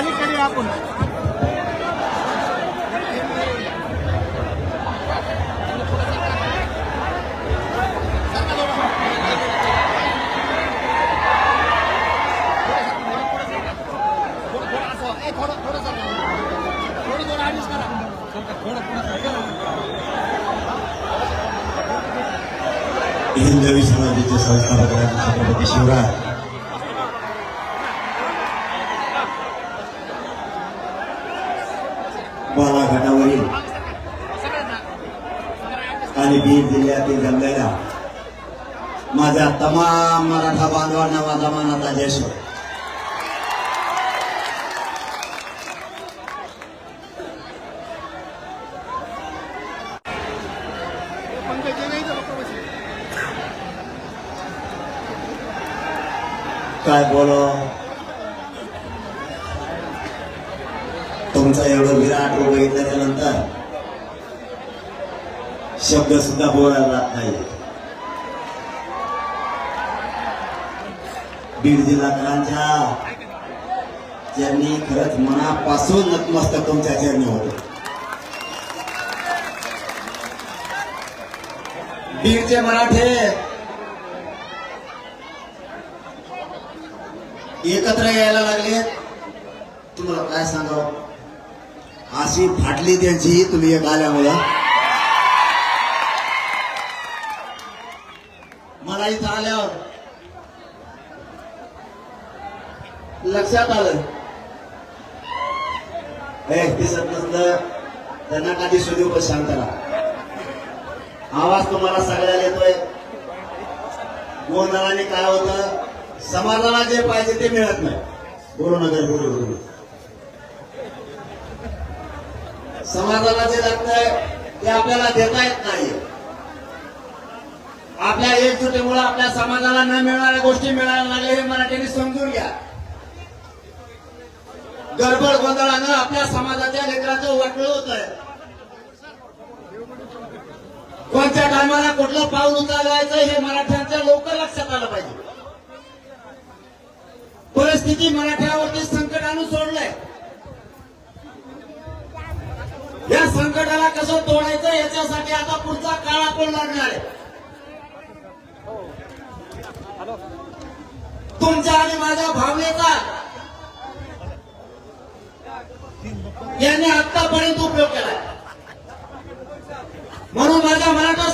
अलीकडे आपण. हिंदवी समाजाचे संस्थापक राज्य छत्रपती शिवराय आणि बीड जिल्ह्यातील जमलेल्या माझ्या तमाम मराठा बांधवांना माझा मानाचा जय शिव काय बोलो तुमचं एवढं विराट रूप बघितल्याच्या नंतर शब्द सुद्धा बोलायला जात नाही. बीड जिल्हाकरांच्या ज्यांनी खरंच मनापासून नतमस्तक तुमच्या चरणी होते. बीडचे मराठे एकत्र यायला लागले. तुम्हाला काय सांगावं? अशी फाटली त्यांची तुम्ही एक आल्यामुळं मला इथं आल्यावर लक्षात आलं. हे दिसत नसलं त्यांना कधी बस शांतला आवाज तुम्हाला सगळ्याला येतोय. गोंधळाने काय होतं? समाजाला जे पाहिजे ते मिळत नाही. बोलू नगर बोलू बोलू समाजाला जे लागतंय ते आपल्याला देता येत नाही आपल्या एकजुटीमुळे आपल्या समाजाला न मिळणाऱ्या गोष्टी मिळायला लागल्या हे मराठीने समजून घ्या. गडबड गोंधळानं आपल्या समाजाच्या लेकराचं वाटलं होत आहे कोणत्या टायमाला कुठलं पाऊल उचलायचं हे मराठ्यांच्या लवकर लक्षात आलं पाहिजे. परिस्थिती मराठ्यावरती संकटानं सोडलंय. या संकटाला कसं तोडायचं याच्यासाठी आता पुढचा काळ आपण लागणार आहे. तुमच्या आणि माझ्या भावनेचा यांनी आतापर्यंत उपयोग केलाय. म्हणून माझ्या मराठा